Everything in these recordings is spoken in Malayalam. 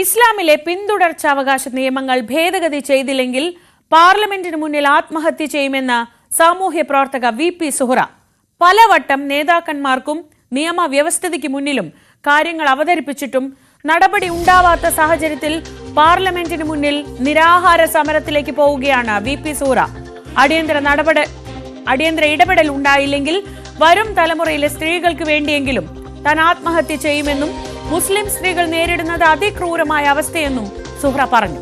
ഇസ്ലാമിലെ പിന്തുടർച്ചാവകാശ നിയമങ്ങൾ ഭേദഗതി ചെയ്തില്ലെങ്കിൽ പാർലമെന്റിന് മുന്നിൽ ആത്മഹത്യ ചെയ്യുമെന്ന് സാമൂഹ്യ പ്രവർത്തക വി പി സുഹറ. പലവട്ടം നേതാക്കന്മാർക്കും നിയമവ്യവസ്ഥിതിക്ക് മുന്നിലും കാര്യങ്ങൾ അവതരിപ്പിച്ചിട്ടും നടപടി ഉണ്ടാവാത്ത സാഹചര്യത്തിൽ പാർലമെന്റിന് മുന്നിൽ നിരാഹാര സമരത്തിലേക്ക് പോവുകയാണ് വി പി സുഹറ. അടിയന്തര നടപടി അടിയന്തര ഇടപെടൽ ഉണ്ടായില്ലെങ്കിൽ വരും തലമുറയിലെ സ്ത്രീകൾക്ക് വേണ്ടിയെങ്കിലും താൻ ആത്മഹത്യ ചെയ്യുമെന്നും മുസ്ലിം സ്ത്രീകൾ നേരിടുന്നത് അതിക്രൂരമായ അവസ്ഥയെന്നും സുഹ്ര പറഞ്ഞു.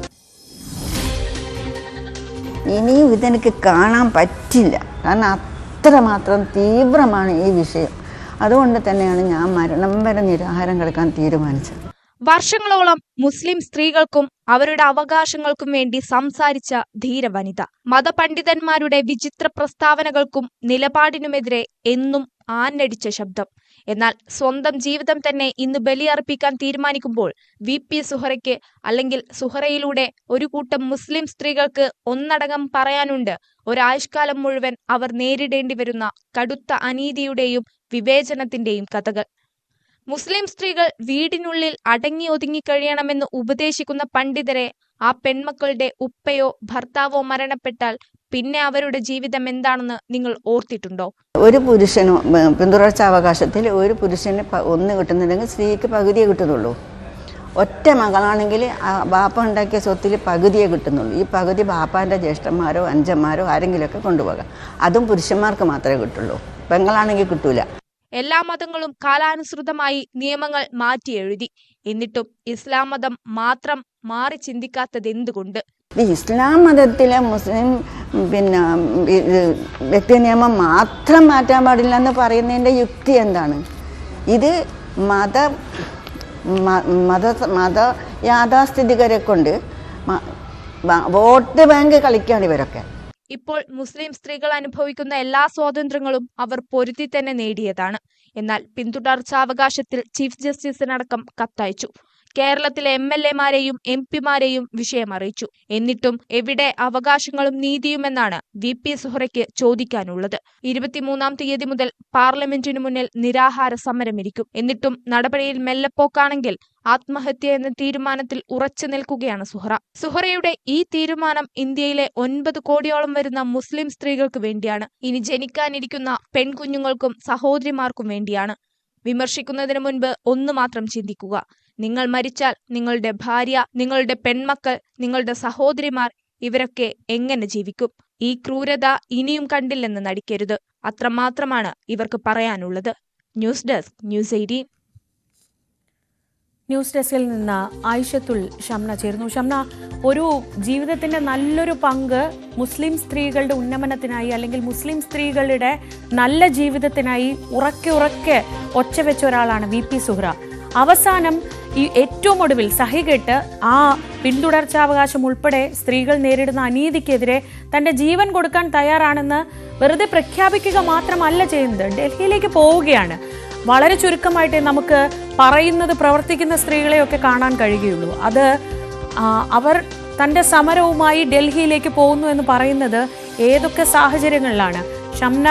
ഇനിയും ഇതെനിക്ക് കാണാൻ പറ്റില്ല. കാരണം അത്രമാത്രം തീവ്രമാണ് ഈ വിഷയം. അതുകൊണ്ട് തന്നെയാണ് ഞാൻ മരണം വരെ നിരാഹാരം കിടക്കാൻ തീരുമാനിച്ചത്. വർഷങ്ങളോളം മുസ്ലിം സ്ത്രീകൾക്കും അവരുടെ അവകാശങ്ങൾക്കും വേണ്ടി സംസാരിച്ച ധീര വനിത മതപണ്ഡിതന്മാരുടെ വിചിത്ര പ്രസ്താവനകൾക്കും നിലപാടിനുമെതിരെ എന്നും ആഞ്ഞടിച്ച ശബ്ദം. എന്നാൽ സ്വന്തം ജീവിതം തന്നെ ഇന്ന് ബലിയർപ്പിക്കാൻ തീരുമാനിക്കുമ്പോൾ വി. പി. സുഹറയ്ക്ക് അല്ലെങ്കിൽ സുഹറയിലൂടെ ഒരു കൂട്ടം മുസ്ലിം സ്ത്രീകൾക്ക് ഒന്നടങ്കം പറയാനുണ്ട്. ഒരായുഷ്കാലം മുഴുവൻ അവർ നേരിടേണ്ടി വരുന്ന കടുത്ത അനീതിയുടെയും വിവേചനത്തിന്റെയും കഥകൾ. മുസ്ലിം സ്ത്രീകൾ വീടിനുള്ളിൽ അടങ്ങി ഒതുങ്ങി കഴിയണമെന്ന് ഉപദേശിക്കുന്ന പണ്ഡിതരെ ആ പെൺമക്കളുടെ ഉപ്പയോ ഭർത്താവോ മരണപ്പെട്ടാൽ പിന്നെ അവരുടെ ജീവിതം എന്താണെന്ന് നിങ്ങൾ ഓർത്തിട്ടുണ്ടോ? ഒരു പുരുഷന് പിന്തുടർച്ച പിന്തുടർച്ചാവകാശത്തിൽ ഒരു പുരുഷന് ഒന്ന് കിട്ടുന്നുണ്ടെങ്കിൽ സ്ത്രീക്ക് പകുതിയേ കിട്ടുന്നുള്ളൂ. ഒറ്റ മകളാണെങ്കിൽ ആ ബാപ്പ ഉണ്ടാക്കിയ സ്വത്തിൽ പകുതിയേ കിട്ടുന്നുള്ളൂ. ഈ പകുതി ബാപ്പാന്റെ ജ്യേഷ്ഠന്മാരോ അഞ്ചന്മാരോ ആരെങ്കിലുമൊക്കെ കൊണ്ടുപോകാം. അതും പുരുഷന്മാർക്ക് മാത്രമേ കിട്ടുള്ളൂ. പെങ്ങളാണെങ്കിൽ കിട്ടൂല. എല്ലാ മതങ്ങളും കാലാനുസൃതമായി നിയമങ്ങൾ മാറ്റി എഴുതി എന്നിട്ടും ഇസ്ലാം മതം മാത്രം മാറി ചിന്തിക്കാത്തത് എന്തുകൊണ്ട് ഇസ്ലാം മതത്തിലെ മുസ്ലിം പിന്നെ വ്യക്തി നിയമം മാത്രം മാറ്റാൻ പാടില്ല എന്ന് പറയുന്നതിന്റെ യുക്തി എന്താണ്? ഇത് മത മത മത യാഥാസ്ഥിതികരെ കൊണ്ട് വോട്ട് ബാങ്ക് കളിക്കുകയാണ് ഇവരൊക്കെ. ഇപ്പോൾ മുസ്ലിം സ്ത്രീകൾ അനുഭവിക്കുന്ന എല്ലാ സ്വാതന്ത്ര്യങ്ങളും അവർ പൊരുത്തി തന്നെ നേടിയതാണ്. എന്നാൽ പിന്തുടർച്ചാവകാശത്തിൽ ചീഫ് ജസ്റ്റിസിനടക്കം കത്തയച്ചു. കേരളത്തിലെ എം എൽ എമാരെയും എം പിമാരെയും വിഷയം അറിയിച്ചു. എന്നിട്ടും എവിടെ അവകാശങ്ങളും നീതിയുമെന്നാണ് വി പി സുഹറയ്ക്ക് ചോദിക്കാനുള്ളത്. ഇരുപത്തിമൂന്നാം തീയതി മുതൽ പാർലമെന്റിനു മുന്നിൽ നിരാഹാര സമരമിരിക്കും. എന്നിട്ടും നടപടിയിൽ മെല്ലെപ്പോക്കാണെങ്കിൽ ആത്മഹത്യ എന്ന തീരുമാനത്തിൽ ഉറച്ചു നിൽക്കുകയാണ് സുഹറ. സുഹറയുടെ ഈ തീരുമാനം ഇന്ത്യയിലെ ഒൻപത് കോടിയോളം വരുന്ന മുസ്ലിം സ്ത്രീകൾക്ക് വേണ്ടിയാണ്. ഇനി ജനിക്കാനിരിക്കുന്ന പെൺകുഞ്ഞുങ്ങൾക്കും സഹോദരിമാർക്കും വേണ്ടിയാണ്. വിമർശിക്കുന്നതിന് മുൻപ് ഒന്നു മാത്രം ചിന്തിക്കുക. നിങ്ങൾ മരിച്ചാൽ നിങ്ങളുടെ ഭാര്യ നിങ്ങളുടെ പെൺമക്കൾ നിങ്ങളുടെ സഹോദരിമാർ ഇവരൊക്കെ എങ്ങനെ ജീവിക്കും? ഈ ക്രൂരത ഇനിയും കണ്ടില്ലെന്ന് നടിക്കരുത്. അത്രമാത്രമാണ് ഇവർക്ക് പറയാനുള്ളത്. News desk news eighteen. News ഡെസ്കിൽ നിന്ന് ആയിഷത്തുൽ ഷംന ചേരുന്നു. ഷംന ഒരു ജീവിതത്തിന്റെ നല്ലൊരു പങ്ക് മുസ്ലിം സ്ത്രീകളുടെ ഉന്നമനത്തിനായി അല്ലെങ്കിൽ മുസ്ലിം സ്ത്രീകളുടെ നല്ല ജീവിതത്തിനായി ഉറക്കെ ഉറക്കെ ഒച്ച വെച്ച ഒരാളാണ് വി പി സുഹ്ര അവസാനം ഈ ഏറ്റവും ഒടുവിൽ സഹികെട്ട് ആ പിന്തുടർച്ചാവകാശം ഉൾപ്പെടെ സ്ത്രീകൾ നേരിടുന്ന അനീതിക്കെതിരെ തന്റെ ജീവൻ കൊടുക്കാൻ തയ്യാറാണെന്ന് വെറുതെ പ്രഖ്യാപിക്കുക മാത്രമല്ല ചെയ്യുന്നത്. ഡൽഹിയിലേക്ക് പോവുകയാണ്. വളരെ ചുരുക്കമായിട്ട് നമുക്ക് പറയുന്നത് പ്രവർത്തിക്കുന്ന സ്ത്രീകളെയൊക്കെ കാണാൻ കഴിയുകയുള്ളൂ. അത് അവർ തന്റെ സമരവുമായി ഡൽഹിയിലേക്ക് പോകുന്നു എന്ന് പറയുന്നത് ഏതൊക്കെ സാഹചര്യങ്ങളിലാണ്? ഷംന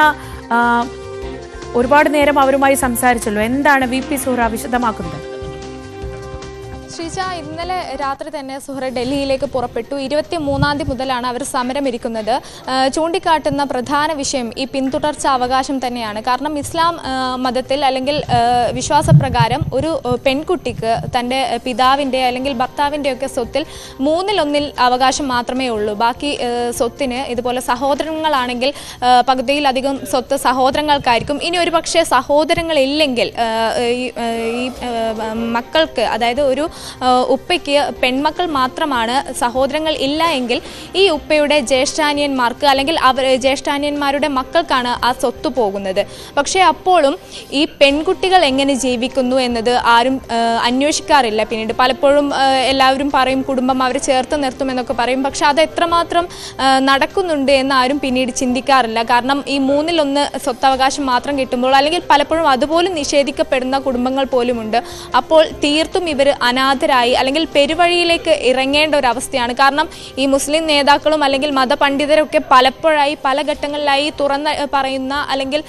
ഒരുപാട് നേരം അവരുമായി സംസാരിച്ചല്ലോ. എന്താണ് വി പി സുഹ്ര വിശദമാക്കുന്നത്? ശ്രീജ ഇന്നലെ രാത്രി തന്നെ സുഹറ ഡൽഹിയിലേക്ക് പുറപ്പെട്ടു. ഇരുപത്തി മൂന്നാം തീയതി മുതലാണ് അവർ സമരമിരിക്കുന്നത്. ചൂണ്ടിക്കാട്ടുന്ന പ്രധാന വിഷയം ഈ പിന്തുടർച്ച അവകാശം തന്നെയാണ്. കാരണം ഇസ്ലാം മതത്തിൽ അല്ലെങ്കിൽ വിശ്വാസപ്രകാരം ഒരു പെൺകുട്ടിക്ക് തന്റെ പിതാവിന്റെ അല്ലെങ്കിൽ ഭർത്താവിന്റെയൊക്കെ സ്വത്തിൽ മൂന്നിലൊന്നിൽ അവകാശം മാത്രമേ ഉള്ളൂ. ബാക്കി സ്വത്തിന് ഇതുപോലെ സഹോദരങ്ങളാണെങ്കിൽ പകുതിയിലധികം സ്വത്ത് സഹോദരങ്ങൾക്കായിരിക്കും. ഇനി ഒരു പക്ഷേ സഹോദരങ്ങളില്ലെങ്കിൽ ഈ മക്കൾക്ക് അതായത് ഒരു ഉപ്പയ്ക്ക് പെൺമക്കൾ മാത്രമാണ് സഹോദരങ്ങൾ ഇല്ല എങ്കിൽ ഈ ഉപ്പയുടെ ജ്യേഷ്ഠാനിയന്മാർക്ക് അല്ലെങ്കിൽ അവർ ജ്യേഷ്ഠാനിയന്മാരുടെ മക്കൾക്കാണ് ആ സ്വത്ത് പോകുന്നത്. പക്ഷേ അപ്പോഴും ഈ പെൺകുട്ടികൾ എങ്ങനെ ജീവിക്കുന്നു എന്നത് ആരും അന്വേഷിക്കാറില്ല. പിന്നീട് പലപ്പോഴും എല്ലാവരും പറയും കുടുംബം അവരെ ചേർത്ത് നിർത്തും എന്നൊക്കെ പറയും. പക്ഷേ അത് എത്രമാത്രം നടക്കുന്നുണ്ട് എന്ന് ആരും പിന്നീട് ചിന്തിക്കാറില്ല. കാരണം ഈ മൂന്നിലൊന്ന് സ്വത്തവകാശം മാത്രം കിട്ടുമ്പോൾ അല്ലെങ്കിൽ പലപ്പോഴും അതുപോലും നിഷേധിക്കപ്പെടുന്ന കുടുംബങ്ങൾ പോലുമുണ്ട്. അപ്പോൾ തീർത്തും ഇവർ അനാഥ അനാഥരായി അല്ലെങ്കിൽ പെരുവഴിയിലേക്ക് ഇറങ്ങേണ്ട ഒരു അവസ്ഥയാണ്. കാരണം ഈ മുസ്ലിം നേതാക്കളും അല്ലെങ്കിൽ മതപണ്ഡിതരൊക്കെ പലപ്പോഴായി പല ഘട്ടങ്ങളിലായി തുറന്ന പറയുന്ന അല്ലെങ്കിൽ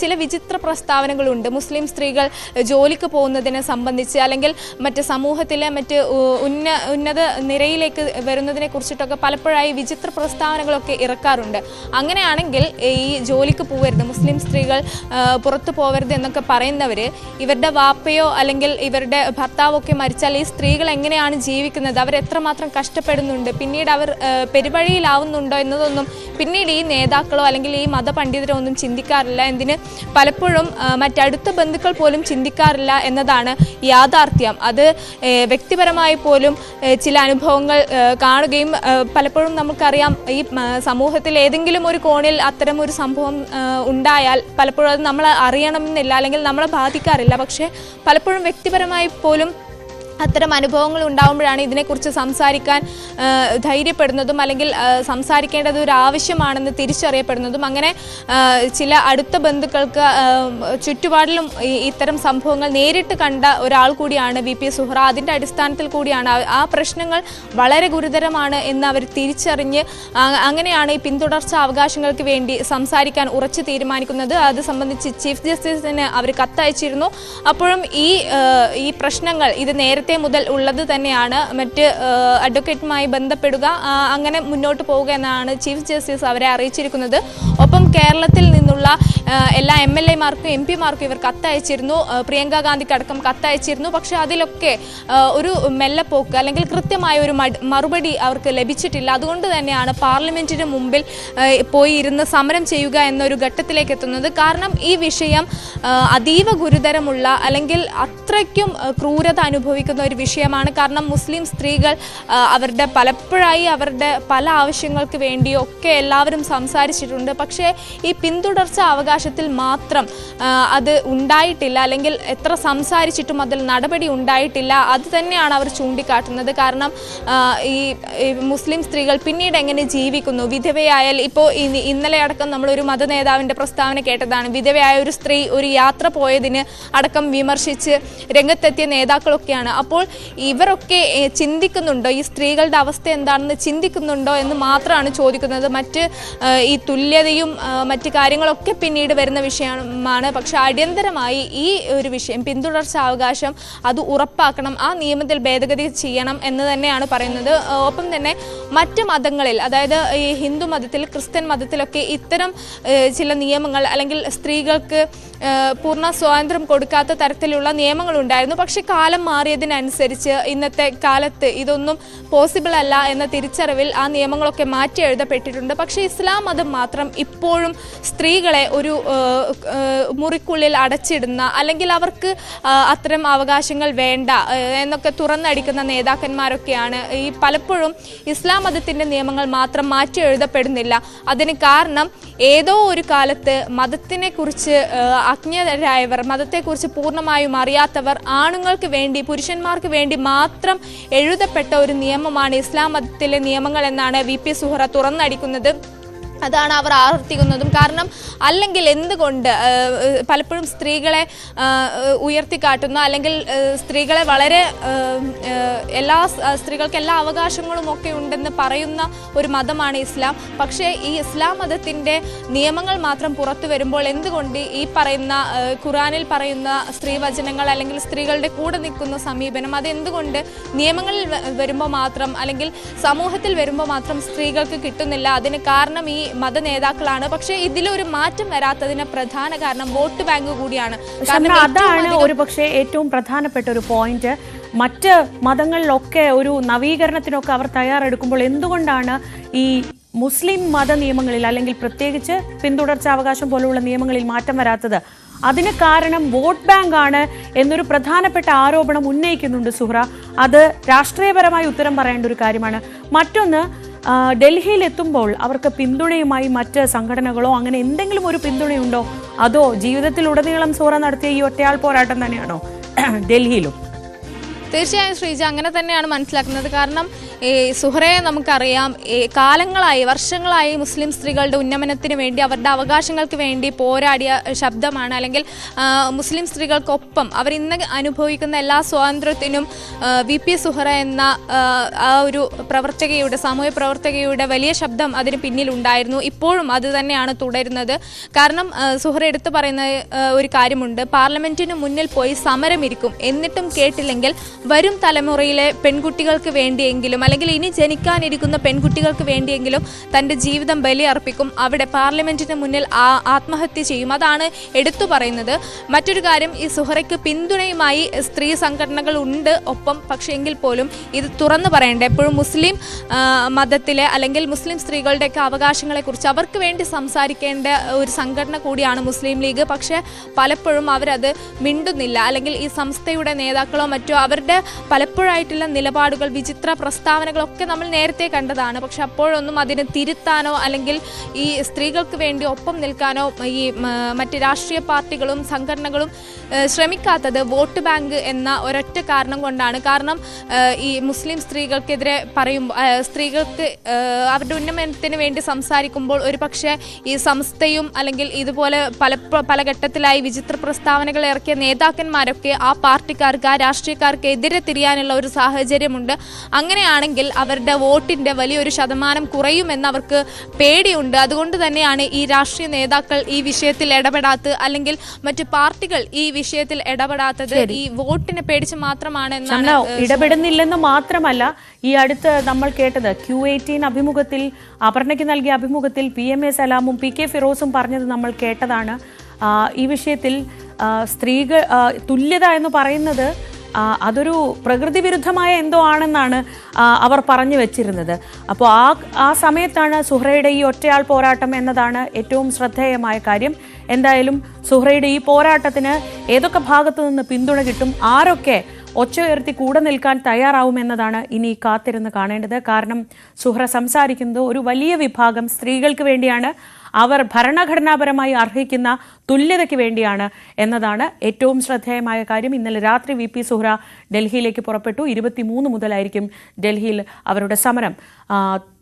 ചില വിചിത്ര പ്രസ്താവനകളുണ്ട്. മുസ്ലിം സ്ത്രീകൾ ജോലിക്ക് പോകുന്നതിനെ സംബന്ധിച്ച് അല്ലെങ്കിൽ മറ്റ് സമൂഹത്തിലെ മറ്റ് ഉന്ന ഉന്നത നിരയിലേക്ക് വരുന്നതിനെ കുറിച്ചിട്ടൊക്കെ പലപ്പോഴായി വിചിത്ര പ്രസ്താവനകളൊക്കെ ഇറക്കാറുണ്ട്. അങ്ങനെയാണെങ്കിൽ ഈ ജോലിക്ക് പോകരുത് മുസ്ലിം സ്ത്രീകൾ പുറത്തു പോകരുത് എന്നൊക്കെ പറയുന്നവർ ഇവരുടെ വാപ്പയോ അല്ലെങ്കിൽ ഇവരുടെ ഭർത്താവൊക്കെ മരിച്ചാൽ ഈ സ്ത്രീകൾ എങ്ങനെയാണ് ജീവിക്കുന്നത്? അവർ എത്രമാത്രം കഷ്ടപ്പെടുന്നുണ്ട്? പിന്നീട് അവർ പെരുപഴിയിലാവുന്നുണ്ടോ എന്നതൊന്നും പിന്നീട് ഈ നേതാക്കളോ അല്ലെങ്കിൽ ഈ മതപണ്ഡിതരോ ഒന്നും ചിന്തിക്കാറില്ല. എന്തിന്? പലപ്പോഴും മറ്റടുത്ത ബന്ധുക്കൾ പോലും ചിന്തിക്കാറില്ല എന്നതാണ് യാഥാർത്ഥ്യം. അത് വ്യക്തിപരമായി പോലും ചില അനുഭവങ്ങൾ കാണുകയും പലപ്പോഴും നമുക്കറിയാം ഈ സമൂഹത്തിൽ ഏതെങ്കിലും ഒരു കോണിൽ അത്തരം ഒരു സംഭവം ഉണ്ടായാൽ പലപ്പോഴും അത് നമ്മൾ അറിയണമെന്നില്ല അല്ലെങ്കിൽ നമ്മളെ ബാധിക്കാറില്ല. പക്ഷേ പലപ്പോഴും വ്യക്തിപരമായി പോലും അത്തരം അനുഭവങ്ങൾ ഉണ്ടാകുമ്പോഴാണ് ഇതിനെക്കുറിച്ച് സംസാരിക്കാൻ ധൈര്യപ്പെടുന്നതും അല്ലെങ്കിൽ സംസാരിക്കേണ്ടത് ഒരു ആവശ്യമാണെന്ന് തിരിച്ചറിയപ്പെടുന്നതും. അങ്ങനെ ചില അടുത്ത ബന്ധുക്കൾക്ക് ചുറ്റുപാടിലും ഇത്തരം സംഭവങ്ങൾ നേരിട്ട് കണ്ട ഒരാൾ കൂടിയാണ് വി പി സുഹ്റ. അതിന്റെ അടിസ്ഥാനത്തിൽ കൂടിയാണ് ആ പ്രശ്നങ്ങൾ വളരെ ഗുരുതരമാണ് എന്ന് അവർ തിരിച്ചറിഞ്ഞ് അങ്ങനെയാണ് ഈ പിന്തുടർച്ച അവകാശങ്ങൾക്ക് വേണ്ടി സംസാരിക്കാൻ ഉറച്ചു തീരുമാനിക്കുന്നത്. അത് സംബന്ധിച്ച് ചീഫ് ജസ്റ്റിസിന് അവർ കത്തയച്ചിരുന്നു. അപ്പോഴും ഈ ഈ പ്രശ്നങ്ങൾ ഇത് നേരത്തെ മുതൽ ഉള്ളത് തന്നെയാണ്. മറ്റ് അഡ്വക്കേറ്റുമായി ബന്ധപ്പെടുക അങ്ങനെ മുന്നോട്ട് പോവുക എന്നാണ് ചീഫ് ജസ്റ്റിസ് അവരെ അറിയിച്ചിരിക്കുന്നത്. ഒപ്പം കേരളത്തിൽ നിന്നുള്ള എല്ലാ എം എൽ എമാർക്കും എം പിമാർക്കും ഇവർ കത്തയച്ചിരുന്നു. പ്രിയങ്ക ഗാന്ധിക്കടക്കം കത്തയച്ചിരുന്നു. പക്ഷേ അതിലൊക്കെ ഒരു മെല്ലപ്പോക്ക് അല്ലെങ്കിൽ കൃത്യമായ ഒരു മറുപടി അവർക്ക് ലഭിച്ചിട്ടില്ല. അതുകൊണ്ട് തന്നെയാണ് പാർലമെന്റിന് മുമ്പിൽ പോയി ഇരുന്ന് സമരം ചെയ്യുക എന്നൊരു ഘട്ടത്തിലേക്ക് എത്തുന്നത്. കാരണം ഈ വിഷയം അതീവ ഗുരുതരമുള്ള അല്ലെങ്കിൽ അത്രയ്ക്കും ക്രൂരത അനുഭവിക്കുന്ന ഒരു വിഷയമാണ്. കാരണം മുസ്ലിം സ്ത്രീകൾ അവരുടെ പലപ്പോഴായി അവരുടെ പല ആവശ്യങ്ങൾക്ക് വേണ്ടിയൊക്കെ എല്ലാവരും സംസാരിച്ചിട്ടുണ്ട്. പക്ഷേ ഈ പിന്തുടർച്ച അവകാശത്തിൽ മാത്രം അത് ഉണ്ടായിട്ടില്ല. അല്ലെങ്കിൽ എത്ര സംസാരിച്ചിട്ടും അതിൽ നടപടി ഉണ്ടായിട്ടില്ല. അത് തന്നെയാണ് അവർ ചൂണ്ടിക്കാട്ടുന്നത്. കാരണം ഈ മുസ്ലിം സ്ത്രീകൾ പിന്നീട് എങ്ങനെ ജീവിക്കുന്നു? വിധവയായാൽ ഇപ്പോൾ ഇന്നലെ അടക്കം നമ്മളൊരു മത നേതാവിന്റെ പ്രസ്താവന കേട്ടതാണ്. വിധവയായ ഒരു സ്ത്രീ ഒരു യാത്ര പോയതിന് അടക്കം വിമർശിച്ച് രംഗത്തെത്തിയ നേതാക്കളൊക്കെയാണ്. അപ്പോൾ ഇവരൊക്കെ ഏ, ചിന്തിക്കുന്നുണ്ടോ? ഈ സ്ത്രീകളുടെ അവസ്ഥ എന്താണെന്ന് ചിന്തിക്കുന്നുണ്ടോ എന്ന് മാത്രമാണ് ചോദിക്കുന്നത്. മറ്റ് ഈ തുല്യതയും മറ്റ് കാര്യങ്ങളൊക്കെ പിന്നീട് വരുന്ന വിഷയമാണ്. പക്ഷെ അടിയന്തരമായി ഈ ഒരു വിഷയം പിന്തുടർച്ച അവകാശം അത് ഉറപ്പാക്കണം ആ നിയമത്തിൽ ഭേദഗതി ചെയ്യണം എന്ന് തന്നെയാണ് പറയുന്നത്. ഒപ്പം തന്നെ മറ്റ് മതങ്ങളിൽ അതായത് ഈ ഹിന്ദു മതത്തിൽ ക്രിസ്ത്യൻ മതത്തിലൊക്കെ ഇത്തരം ചില നിയമങ്ങൾ അല്ലെങ്കിൽ സ്ത്രീകൾക്ക് പൂർണ സ്വാതന്ത്ര്യം കൊടുക്കാത്ത തരത്തിലുള്ള നിയമങ്ങൾ ഉണ്ടായിരുന്നു പക്ഷേ കാലം മാറിയതിനനുസരിച്ച് ഇന്നത്തെ കാലത്ത് ഇതൊന്നും പോസിബിൾ അല്ല എന്ന തിരിച്ചറിവിൽ ആ നിയമങ്ങളൊക്കെ മാറ്റി എഴുതപ്പെട്ടിട്ടുണ്ട്. പക്ഷേ ഇസ്ലാം മതം മാത്രം ഇപ്പോഴും സ്ത്രീകളെ ഒരു മുറിക്കുള്ളിൽ അടച്ചിടുന്ന അല്ലെങ്കിൽ അവർക്ക് അത്തരം അവകാശങ്ങൾ വേണ്ട എന്നൊക്കെ തുറന്നടിക്കുന്ന നേതാക്കന്മാരൊക്കെയാണ് ഈ പലപ്പോഴും ഇസ്ലാം മതത്തിന്റെ നിയമങ്ങൾ മാത്രം മാറ്റി എഴുതപ്പെടുന്നില്ല. അതിന് കാരണം ഏതോ ഒരു കാലത്ത് മതത്തിനെ കുറിച്ച് അജ്ഞതരായവർ മതത്തെക്കുറിച്ച് പൂർണമായും അറിയാത്തവർ ആണുങ്ങൾക്ക് വേണ്ടി പുരുഷന്മാർക്ക് വേണ്ടി മാത്രം എഴുതപ്പെട്ട ഒരു നിയമമാണ് ഇസ്ലാം മതത്തിലെ നിയമങ്ങൾ എന്നാണ് വി പി സുഹറ തുറന്നടിക്കുന്നത്. അതാണ് അവർ ആവർത്തിക്കുന്നതും. കാരണം അല്ലെങ്കിൽ എന്തുകൊണ്ട് പലപ്പോഴും സ്ത്രീകളെ ഉയർത്തിക്കാട്ടുന്ന അല്ലെങ്കിൽ സ്ത്രീകളെ വളരെ എല്ലാ സ്ത്രീകൾക്ക് എല്ലാ അവകാശങ്ങളും ഒക്കെ ഉണ്ടെന്ന് പറയുന്ന ഒരു മതമാണ് ഇസ്ലാം. പക്ഷേ ഈ ഇസ്ലാം മതത്തിന്റെ നിയമങ്ങൾ മാത്രം പുറത്തു വരുമ്പോൾ എന്തുകൊണ്ട് ഈ പറയുന്ന ഖുറാനിൽ പറയുന്ന സ്ത്രീവചനങ്ങൾ അല്ലെങ്കിൽ സ്ത്രീകളുടെ കൂടെ നിൽക്കുന്ന സമീപനം അതെന്തുകൊണ്ട് നിയമങ്ങളിൽ വരുമ്പോൾ മാത്രം അല്ലെങ്കിൽ സമൂഹത്തിൽ വരുമ്പോൾ മാത്രം സ്ത്രീകൾക്ക് കിട്ടുന്നില്ല? അതിന് കാരണം ഈ മത നേതാക്കളാണ് പക്ഷേ ഇതിലൊരു മാറ്റം വരാത്തതിന് പ്രധാന കാരണം വോട്ട് ബാങ്ക് കൂടിയാണ്. കാരണം അതാണ് ഒരു പക്ഷേ ഏറ്റവും പ്രധാനപ്പെട്ട ഒരു പോയിന്റ് മറ്റ് മതങ്ങളിലൊക്കെ ഒരു നവീകരണത്തിനൊക്കെ അവർ തയ്യാറെടുക്കുമ്പോൾ എന്തുകൊണ്ടാണ് ഈ മുസ്ലിം മത നിയമങ്ങളിൽ അല്ലെങ്കിൽ പ്രത്യേകിച്ച് പിന്തുടർച്ചാവകാശം പോലുള്ള നിയമങ്ങളിൽ മാറ്റം വരാത്തത്? അതിന് കാരണം വോട്ട് ബാങ്ക് ആണ് എന്നൊരു പ്രധാനപ്പെട്ട ആരോപണം ഉന്നയിക്കുന്നുണ്ട് സുഹ്ര അത് രാഷ്ട്രീയപരമായി ഉത്തരം പറയേണ്ട ഒരു കാര്യമാണ്. മറ്റൊന്ന് ഡൽഹിയിൽ എത്തുമ്പോൾ അവർക്ക് പിന്തുണയുമായി മറ്റ് സംഘടനകളോ അങ്ങനെ എന്തെങ്കിലും ഒരു പിന്തുണയുണ്ടോ? അതോ ജീവിതത്തിൽ ജീവിതത്തിലുടനീളം സോറ നടത്തിയ ഈ ഒറ്റയാൾ പോരാട്ടം തന്നെയാണോ? ഡൽഹിയിലും. തീർച്ചയായും ശ്രീജ അങ്ങനെ തന്നെയാണ് മനസ്സിലാക്കുന്നത്. കാരണം സുഹറയെ നമുക്കറിയാം കാലങ്ങളായി വർഷങ്ങളായി മുസ്ലിം സ്ത്രീകളുടെ ഉന്നമനത്തിന് വേണ്ടി അവരുടെ അവകാശങ്ങൾക്ക് വേണ്ടി പോരാടിയ ശബ്ദമാണ്. അല്ലെങ്കിൽ മുസ്ലിം സ്ത്രീകൾക്കൊപ്പം അവർ ഇന്ന് അനുഭവിക്കുന്ന എല്ലാ സ്വാതന്ത്ര്യത്തിനും വി. പി. സുഹറ എന്ന ആ, ഒരു പ്രവർത്തകയുടെ സാമൂഹ്യ പ്രവർത്തകയുടെ വലിയ ശബ്ദം അതിന് പിന്നിലുണ്ടായിരുന്നു. ഇപ്പോഴും അത് തന്നെയാണ് തുടരുന്നത്. കാരണം സുഹറ എടുത്തു പറയുന്ന ഒരു കാര്യമുണ്ട്. പാർലമെന്റിന് മുന്നിൽ പോയി സമരമിരിക്കും. എന്നിട്ടും കേട്ടില്ലെങ്കിൽ വരും തലമുറയിലെ പെൺകുട്ടികൾക്ക് വേണ്ടിയെങ്കിലും അല്ലെങ്കിൽ ഇനി ജനിക്കാനിരിക്കുന്ന പെൺകുട്ടികൾക്ക് വേണ്ടിയെങ്കിലും തന്റെ ജീവിതം ബലിയർപ്പിക്കും. അവിടെ പാർലമെന്റിന് മുന്നിൽ ആത്മഹത്യ ചെയ്യും. അതാണ് എടുത്തു പറയുന്നത്. മറ്റൊരു കാര്യം ഈ സുഹറയ്ക്ക് പിന്തുണയുമായി സ്ത്രീ സംഘടനകൾ ഉണ്ട് ഒപ്പം. പക്ഷേ എങ്കിൽ പോലും ഇത് തുറന്നു പറയേണ്ട എപ്പോഴും മുസ്ലിം മതത്തിലെ അല്ലെങ്കിൽ മുസ്ലിം സ്ത്രീകളുടെയൊക്കെ അവകാശങ്ങളെക്കുറിച്ച് അവർക്ക് വേണ്ടി സംസാരിക്കേണ്ട ഒരു സംഘടന കൂടിയാണ് മുസ്ലിം ലീഗ്. പക്ഷേ പലപ്പോഴും അവരത് മിണ്ടുന്നില്ല. അല്ലെങ്കിൽ ഈ സംസ്ഥയുടെ നേതാക്കളോ മറ്റോ അവരുടെ പലപ്പോഴായിട്ടുള്ള നിലപാടുകൾ വിചിത്ര പ്രസ്താവനകളൊക്കെ നമ്മൾ നേരത്തെ കണ്ടതാണ്. പക്ഷെ അപ്പോഴൊന്നും അതിനെ തിരുത്താനോ അല്ലെങ്കിൽ ഈ സ്ത്രീകൾക്ക് വേണ്ടി ഒപ്പം നിൽക്കാനോ ഈ മറ്റ് രാഷ്ട്രീയ പാർട്ടികളും സംഘടനകളും ശ്രമിക്കാത്തത് വോട്ട് ബാങ്ക് എന്ന ഒരൊറ്റ കാരണം കൊണ്ടാണ്. കാരണം ഈ മുസ്ലിം സ്ത്രീകൾക്കെതിരെ പറയുമ്പോൾ സ്ത്രീകൾക്ക് അവരുടെ ഉന്നമനത്തിന് വേണ്ടി സംസാരിക്കുമ്പോൾ ഒരു ഈ സംസ്ഥയും അല്ലെങ്കിൽ ഇതുപോലെ പല പല ഘട്ടത്തിലായി വിചിത്ര പ്രസ്താവനകൾ ഇറക്കിയ നേതാക്കന്മാരൊക്കെ ആ പാർട്ടിക്കാർക്ക് ആ രാഷ്ട്രീയക്കാർക്ക് എതിരെ തിരിയാനുള്ള ഒരു സാഹചര്യമുണ്ട്. അങ്ങനെയാണെങ്കിൽ അവരുടെ വോട്ടിന്റെ വലിയൊരു ശതമാനം കുറയുമെന്ന് അവർക്ക് പേടിയുണ്ട്. അതുകൊണ്ട് തന്നെയാണ് ഈ രാഷ്ട്രീയ നേതാക്കൾ ഈ വിഷയത്തിൽ ഇടപെടാത്തത് അല്ലെങ്കിൽ മറ്റു പാർട്ടികൾ ഈ വിഷയത്തിൽ ഇടപെടാത്തത് ഈ വോട്ടിനെ പേടിച്ച് മാത്രമാണ് എന്നാണ് ഇടപെടുന്നില്ലെന്ന് മാത്രമല്ല ഈ അടുത്ത് നമ്മൾ കേട്ടത് ക്യു എയ്റ്റീൻ അഭിമുഖത്തിൽ അപർണയ്ക്ക് നൽകിയ അഭിമുഖത്തിൽ പി എം എ സലാമും പി കെ ഫിറോസും പറഞ്ഞത് നമ്മൾ കേട്ടതാണ്. ഈ വിഷയത്തിൽ സ്ത്രീകൾ തുല്യത എന്ന് പറയുന്നത് അതൊരു പ്രകൃതി വിരുദ്ധമായ എന്തോ ആണെന്നാണ് അവർ പറഞ്ഞു വെച്ചിരുന്നത്. അപ്പോൾ ആ ആ സമയത്താണ് സുഹ്രയുടെ ഈ ഒറ്റയാൾ പോരാട്ടം എന്നതാണ് ഏറ്റവും ശ്രദ്ധേയമായ കാര്യം. എന്തായാലും സുഹ്രയുടെ ഈ പോരാട്ടത്തിന് ഏതൊക്കെ ഭാഗത്തു നിന്ന് പിന്തുണ കിട്ടും ആരൊക്കെ ഒച്ച ഉയർത്തി കൂടെ നിൽക്കാൻ തയ്യാറാവുമെന്നതാണ് ഇനി കാത്തിരുന്ന് കാണേണ്ടത്. കാരണം സുഹ്ര സംസാരിക്കുന്നത് ഒരു വലിയ വിഭാഗം സ്ത്രീകൾക്ക് വേണ്ടിയാണ്. അവർ ഭരണഘടനാപരമായി അർഹിക്കുന്ന തുല്യതയ്ക്ക് വേണ്ടിയാണ് എന്നതാണ് ഏറ്റവും ശ്രദ്ധേയമായ കാര്യം. ഇന്നലെ രാത്രി വി പി സുഹ്ര ഡൽഹിയിലേക്ക് പുറപ്പെട്ടു. ഇരുപത്തിമൂന്ന് മുതലായിരിക്കും ഡൽഹിയിൽ അവരുടെ സമരം.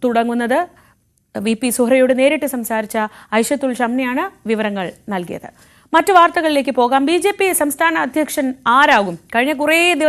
തുടങ്ങുന്നത് വി പി സുഹ്രയോട് നേരിട്ട് സംസാരിച്ച ഐഷത്തുൽ ഷംനയാണ് വിവരങ്ങൾ നൽകിയത്. മറ്റു വാർത്തകളിലേക്ക് പോകാം. ബി സംസ്ഥാന അധ്യക്ഷൻ ആരാകും? കഴിഞ്ഞ കുറേ